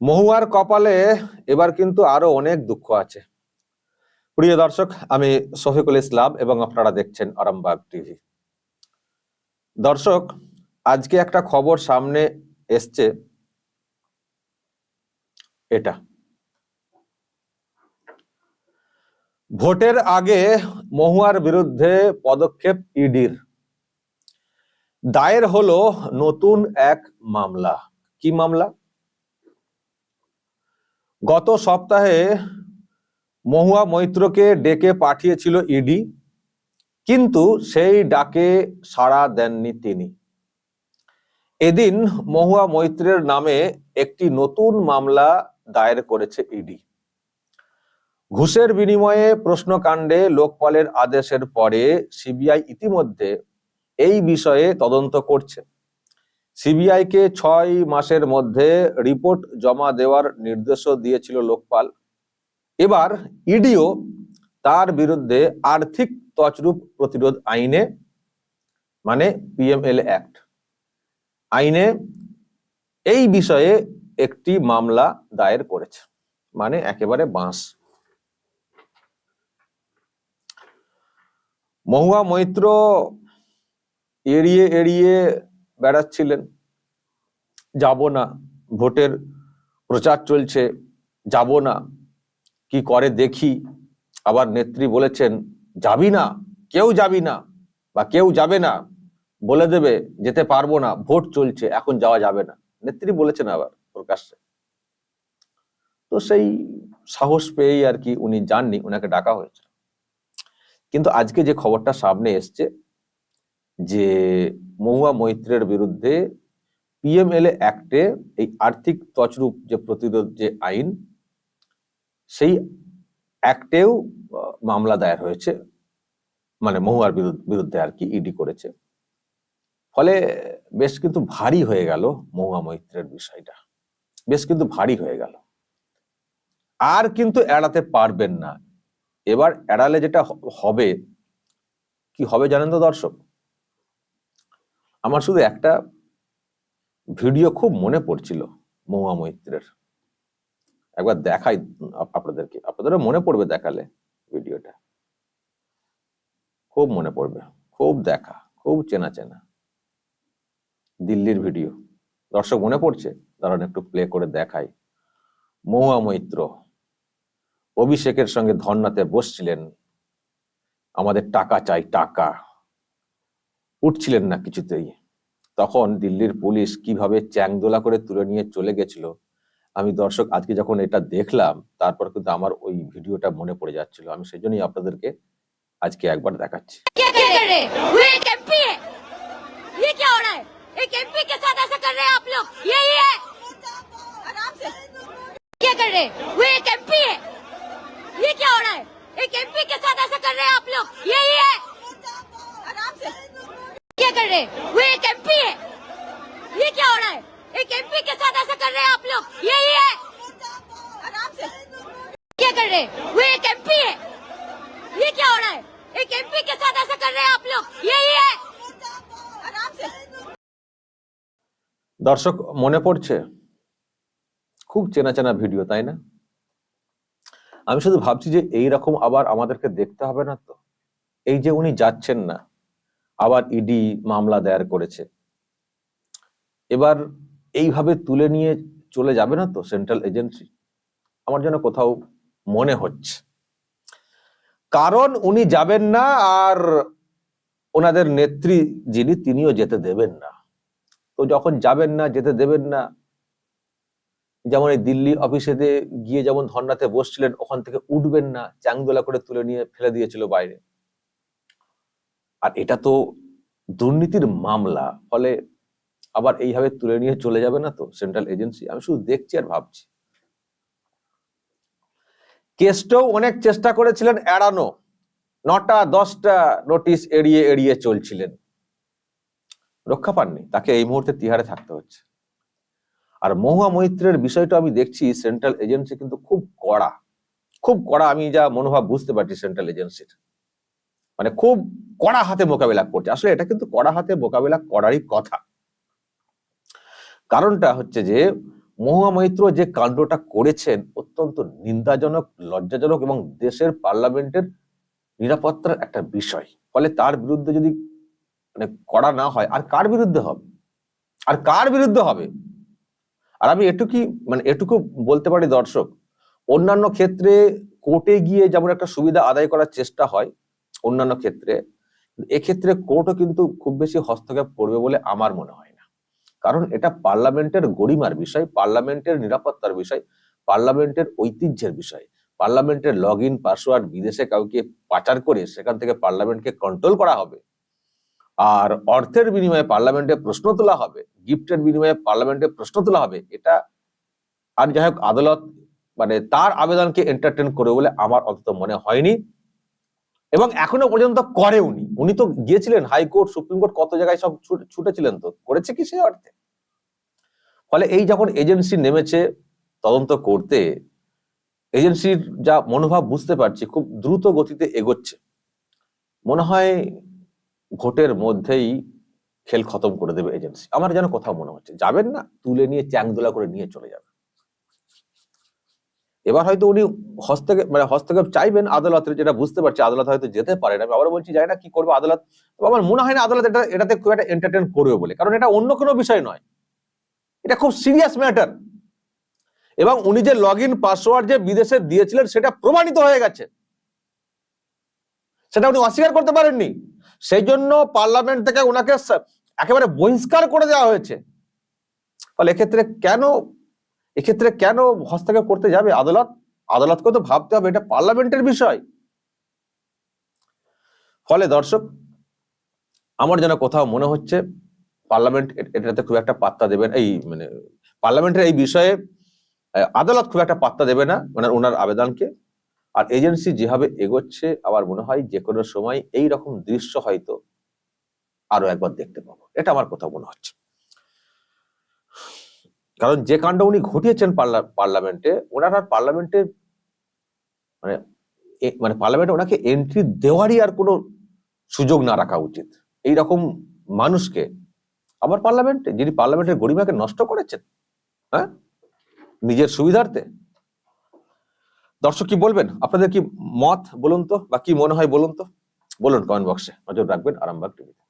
মহুয়ার কপালে এবার কিন্তু আরও অনেক দুঃখ আছে। প্রিয় দর্শক, আমি শফিকুল ইসলাম এবং আপনারা দেখছেন আরামবাগ টিভি। দর্শক, আজকে একটা খবর সামনে এসছে। এটা। ভোটের আগে মহুয়ার বিরুদ্ধে পদক্ষেপ ইডির। দায়ের হলো নতুন এক মামলা। কি মামলা? গত সপ্তাহে মহুয়া মৈত্রকে ডেকে পাঠিয়েছিল ইডি, কিন্তু সেই ডাকে সাড়া দেননি তিনি। এদিন মহুয়া মৈত্রের নামে একটি নতুন মামলা দায়ের করেছে ইডি। ঘুষের বিনিময়ে প্রশ্নকাণ্ডে লোকপালের আদেশের পরে সিবিআই ইতিমধ্যে এই বিষয়ে তদন্ত করছে। সিবিআই কে ছয় মাসের মধ্যে রিপোর্ট জমা দেওয়ার নির্দেশও দিয়েছিল লোকপাল। এবার ইডিও তার বিরুদ্ধে আর্থিক তছরূপ প্রতিরোধ আইনে মানে পিএমএল অ্যাক্ট আইনে এই বিষয়ে একটি মামলা দায়ের করেছে মানে একেবারে বাঁশ। মহুয়া মৈত্র এড়িয়ে এড়িয়ে বেড়াচ্ছিলেন। যাব না। ভোটের প্রচার চলছে, যাব না। কি করে দেখি? আবার নেত্রী বলেছেন, যাবি না, কেউ যাবি না বা কেউ যাবে না। বলে দেবে, যেতে পারব না, ভোট চলছে, এখন যাওয়া যাবে না। নেত্রী বলেছেন আবার প্রকাশ্যে। তো সেই সাহস পেয়েই আর কি উনি যাননি, উনাকে ডাকা হয়েছে। কিন্তু আজকে যে খবরটা সামনে এসছে, যে মহুয়া মৈত্রের বিরুদ্ধে পিএমএলএ অ্যাক্টে এই আর্থিক তছরূপ যে প্রতিরোধ যে আইন, সেই অ্যাক্টেও মামলা দায়ের হয়েছে। মানে মহুয়ার বিরুদ্ধ- আর কি ইডি করেছে। ফলে বেশ কিন্তু ভারী হয়ে গেল মহুয়া মৈত্রের বিষয়টা। বেশ কিন্তু ভারী হয়ে গেল। আর কিন্তু এড়াতে পারবেন না। এবার এড়ালে যেটা হবে, কি হবে জানেন তো দর্শক? আমার শুধু একটা ভিডিও খুব মনে পড়ছিল মহুয়া মৈত্রের। একবার দেখাই আপনাদেরকে। আপনাদেরও মনে পড়বে দেখালে ভিডিওটা। খুব মনে পড়বে। খুব দেখা। খুব চেনা চেনা। দিল্লির ভিডিও। দর্শক মনে পড়ছে? দাঁড়ান একটু প্লে করে দেখাই। মহুয়া মৈত্র। অভিষেকের সঙ্গে ধর্নাতে বসছিলেন। আমাদের টাকা চাই, টাকা। উঠছিলেন না কিছুতেই। তখন দিল্লির পুলিশ কিভাবে চ্যাংদোলা করে তুলে নিয়ে চলে গেছিল আমি দর্শক আজকে যখন এটা দেখলাম তারপর কিন্তু আমার ওই ভিডিওটা মনে পড়ে যাচ্ছিল আমি সেজন্যই আপনাদেরকে আজকে একবার দেখাচ্ছি क्या कर रहे रहे हैं वो एक एमपी है ये क्या हो रहा है एक एमपी के साथ ऐसा कर रहे हैं आप लोग यही है आराम से দর্শক মনে পড়ছে খুব চেনা চেনা ভিডিও তাই না আমি শুধু ভাবছি যে এই রকম আবার আমাদেরকে দেখতে হবে না তো এই যে উনি যাচ্ছেন না আবার ইডি মামলা দায়ের করেছে এবার এইভাবে তুলে নিয়ে চলে যাবে না তো সেন্ট্রাল এজেন্সি আমার যেন কোথাও মনে হচ্ছে। কারণ উনি যাবেন না আর ওনাদের নেত্রী যিনি, তিনিও যেতে দেবেন না। তো যখন যাবেন না, যেতে দেবেন না, যেমন এই দিল্লি অফিসেতে গিয়ে যেমন ধর্নাতে বসছিলেন, ওখান থেকে উঠবেন না চাংদোলা করে তুলে নিয়ে ফেলে দিয়েছিল বাইরে। আর এটা তো দুর্নীতির মামলা, ফলে আবার এইভাবে তুলে নিয়ে চলে যাবে না তো সেন্ট্রাল এজেন্সি আমি শুধু দেখছি আর ভাবছি। কেসটাও অনেক চেষ্টা করেছিলেন এড়ানো। নটা, দশটা নোটিশ এড়িয়ে এড়িয়ে চলছিলেন। রক্ষা পাননি, তাকে এই মুহূর্তে তিহারে থাকতে হচ্ছে। আর মহুয়া মৈত্রের বিষয়টা আমি দেখছি সেন্ট্রাল এজেন্সি কিন্তু খুব কড়া। খুব কড়া, আমি যা মনোভাব বুঝতে পারছি সেন্ট্রাল এজেন্সির মানে খুব কড়া হাতে মোকাবিলা করছে। আসলে এটা কিন্তু কড়া হাতে মোকাবিলা করারই কথা। কারণটা হচ্ছে যে মহুয়া মৈত্র যে কাণ্ডটা করেছেন অত্যন্ত নিন্দাজনক, লজ্জাজনক এবং দেশের পার্লামেন্টের নিরাপত্তার একটা বিষয়। ফলে তার বিরুদ্ধে যদি মানে করা না হয়, আর কার বিরুদ্ধে হবে? আর কার বিরুদ্ধে হবে? আর আমি এটুকুই মানে এটুকু বলতে পারি দর্শক, অন্যান্য ক্ষেত্রে কোর্টে গিয়ে যেমন একটা সুবিধা আদায় করার চেষ্টা হয়, অন্যান্য ক্ষেত্রে, এক্ষেত্রে কোর্টও কিন্তু খুব বেশি হস্তক্ষেপ করবে বলে আমার মনে হয়। কারণ এটা পার্লামেন্টের গরিমার বিষয়, পার্লামেন্টের নিরাপত্তার বিষয়, পার্লামেন্টের ঐতিহ্যের বিষয়। পার্লামেন্টের লগ ইন পাসওয়ার্ড বিদেশে কাউকে পাচার করে সেখান থেকে পার্লামেন্টকে কন্ট্রোল করা হবে। আর অর্থের বিনিময়ে পার্লামেন্টে প্রশ্ন তোলা হবে গিফটের বিনিময়ে পার্লামেন্টে প্রশ্ন তোলা হবে, এটা আর যাই হোক আদালত মানে তার আবেদনকে এন্টারটেন করে বলে আমার অন্তত মনে হয়নি। এবং এখনও পর্যন্ত করে উনি উনি তো গিয়েছিলেন হাইকোর্ট, সুপ্রিম কোর্ট, কত জায়গায় সব ছুট- ছুটেছিলেন তো। করেছে কি সেই অর্থে? ফলে এই যখন এজেন্সি নেমেছে তদন্ত করতে, এজেন্সির যা মনোভাব বুঝতে পারছি, খুব দ্রুত গতিতে এগোচ্ছে। মনে হয় ভোটের মধ্যেই খেল খতম করে দেবে এজেন্সি। আমার যেন কোথাও মনে হচ্ছে। যাবেন না, তুলে নিয়ে চ্যাংদোলা করে নিয়ে চলে যাবে এবার হয়তো উনি হস্তক্ষেপ মানে হস্তক্ষেপ চাইবেন আদালতের, যেটা বুঝতে পারছি আদালত হয়তো যেতে পারেন আমি আবার বলছি যাই না কি করবে আদালত। আমার মনে হয় না আদালত এটা, এটাতে খুব একটা এন্টারটেন করবে বলে। কারণ এটা অন্য কোনো বিষয় নয়। এটা খুব সিরিয়াস ম্যাটার এবং উনি যে লগ ইন পাসওয়ার্ড যে বিদেশে দিয়েছিলেন, সেটা প্রমাণিত হয়ে গেছে। সেটা উনি অস্বীকার করতে পারেননি। সেই জন্য পার্লামেন্ট থেকে ওনাকে একেবারে বহিষ্কার করে দেওয়া হয়েছে। ফলে এক্ষেত্রে কেন এক্ষেত্রে কেন হস্তক্ষেপ করতে যাবে আদালত? আদালতকে তো ভাবতে হবে, এটা পার্লামেন্টের বিষয়। ফলে দর্শক, আমার যেন কোথাও মনে হচ্ছে, পার্লামেন্ট এটাতে খুব একটা পাত্তা দেবেন এই মানে পার্লামেন্টের এই বিষয়ে আদালত খুব একটা পাত্তা দেবে না মানে ওনার আবেদনকে। আর এজেন্সি যেভাবে এগোচ্ছে, আমার মনে হয় যে কোনো সময় এই রকম দৃশ্য হয়তো আরও একবার দেখতে পাবো। এটা আমার কোথাও মনে হচ্ছে কারণ যে কাণ্ড উনি ঘটিয়েছেন পার্লা- পার্লামেন্টে, ওনার আর পার্লামেন্টে মানে মানে পার্লামেন্টে ওনাকে এন্ট্রি দেওয়ারই আর কোনো সুযোগ না রাখা উচিত। এই রকম মানুষকে আবার পার্লামেন্টে, যিনি পার্লামেন্টের গরিমাকে নষ্ট করেছেন হ্যাঁ? নিজের সুবিধার্থে। দর্শক কি বলবেন? আপনাদের কি মত বলুন তো, বা কি মনে হয় বলুন তো? বলুন কমেন্ট বক্সে নজর রাখবেন আরামবাগ টিভিতে